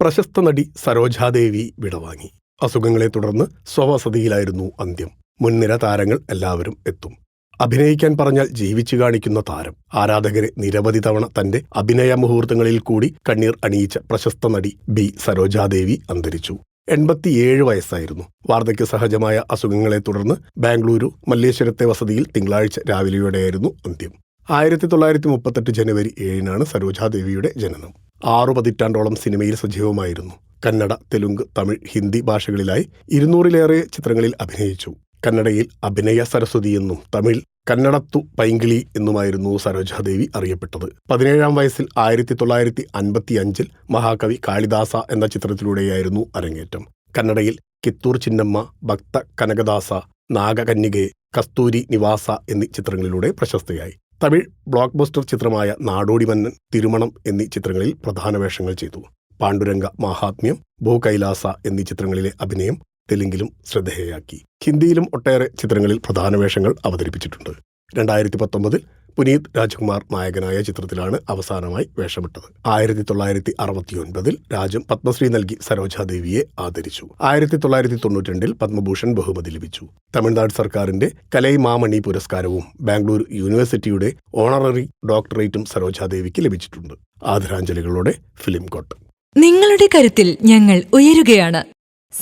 പ്രശസ്ത നടി സരോജാദേവി വിടവാങ്ങി. അസുഖങ്ങളെ തുടർന്ന് സ്വവസതിയിലായിരുന്നു അന്ത്യം. മുൻനിര താരങ്ങൾ എല്ലാവരും എത്തും. അഭിനയിക്കാൻ പറഞ്ഞാൽ ജീവിച്ചു കാണിക്കുന്ന താരം. ആരാധകരെ നിരവധി തവണ തന്റെ അഭിനയ മുഹൂർത്തങ്ങളിൽ കൂടി കണ്ണീർ അണിയിച്ച പ്രശസ്ത നടി ബി സരോജാദേവി അന്തരിച്ചു. എൺപത്തിയേഴ് വയസ്സായിരുന്നു. വാർദ്ധക്യ സഹജമായ അസുഖങ്ങളെ തുടർന്ന് ബാംഗ്ലൂരു മല്ലേശ്വരത്തെ വസതിയിൽ തിങ്കളാഴ്ച രാവിലെയോടെയായിരുന്നു അന്ത്യം. ആയിരത്തി തൊള്ളായിരത്തി മുപ്പത്തെട്ട് ജനുവരി ഏഴിനാണ് സരോജാദേവിയുടെ ജനനം. ആറു പതിറ്റാണ്ടോളം സിനിമയിൽ സജീവമായിരുന്നു. കന്നഡ തെലുങ്ക് തമിഴ് ഹിന്ദി ഭാഷകളിലായി ഇരുന്നൂറിലേറെ ചിത്രങ്ങളിൽ അഭിനയിച്ചു. കന്നഡയിൽ അഭിനയ സരസ്വതി എന്നും തമിഴ് കന്നടത്തു പൈങ്കിളി എന്നുമായിരുന്നു സരോജാദേവി അറിയപ്പെട്ടത്. പതിനേഴാം വയസ്സിൽ ആയിരത്തി തൊള്ളായിരത്തി അൻപത്തി അഞ്ചിൽ മഹാകവി കാളിദാസ എന്ന ചിത്രത്തിലൂടെയായിരുന്നു അരങ്ങേറ്റം. കന്നഡയിൽ കിത്തൂർ ചിന്നമ്മ ഭക്ത കനകദാസ നാഗകന്യകെ കസ്തൂരി നിവാസ എന്നീ ചിത്രങ്ങളിലൂടെ പ്രശസ്തയായി. തമിഴ് ബ്ലോക്ക് ബസ്റ്റർ ചിത്രമായ നാടോടിമന്നൻ തിരുമണം എന്നീ ചിത്രങ്ങളിൽ പ്രധാന വേഷങ്ങൾ ചെയ്തു. പാണ്ഡുരംഗ മാഹാത്മ്യം ഭൂകൈലാസ എന്നീ ചിത്രങ്ങളിലെ അഭിനയം തെലുങ്കിലും ശ്രദ്ധേയയാക്കി. ഹിന്ദിയിലും ഒട്ടേറെ ചിത്രങ്ങളിൽ പ്രധാന വേഷങ്ങൾ അവതരിപ്പിച്ചിട്ടുണ്ട്. രണ്ടായിരത്തി പത്തൊമ്പതിൽ പുനീത് രാജ്കുമാർ നായകനായ ചിത്രത്തിലാണ് അവസാനമായി വേഷമിട്ടത്. ആയിരത്തി തൊള്ളായിരത്തി അറുപത്തിയൊൻപതിൽ രാജ്യം പത്മശ്രീ നൽകി സരോജാദേവിയെ ആദരിച്ചു. ആയിരത്തി തൊള്ളായിരത്തി തൊണ്ണൂറ്റിരണ്ടിൽ പത്മഭൂഷൺ ബഹുമതി ലഭിച്ചു. തമിഴ്നാട് സർക്കാരിന്റെ കലൈ മാമണി പുരസ്കാരവും ബാംഗ്ലൂർ യൂണിവേഴ്സിറ്റിയുടെ ഓണററി ഡോക്ടറേറ്റും സരോജാദേവിക്ക് ലഭിച്ചിട്ടുണ്ട്. ആദരാഞ്ജലികളോടെ ഫിലിം കോട്ട്. നിങ്ങളുടെ കരുത്തിൽ ഞങ്ങൾ ഉയരുകയാണ്.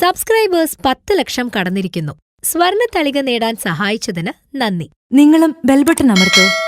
സബ്സ്ക്രൈബേഴ്സ് പത്ത് ലക്ഷം കടന്നിരിക്കുന്നു. സ്വർണ തളിക നേടാൻ സഹായിച്ചതിന് നന്ദി. നിങ്ങളും ബെൽബട്ടൺ അമർത്തോ.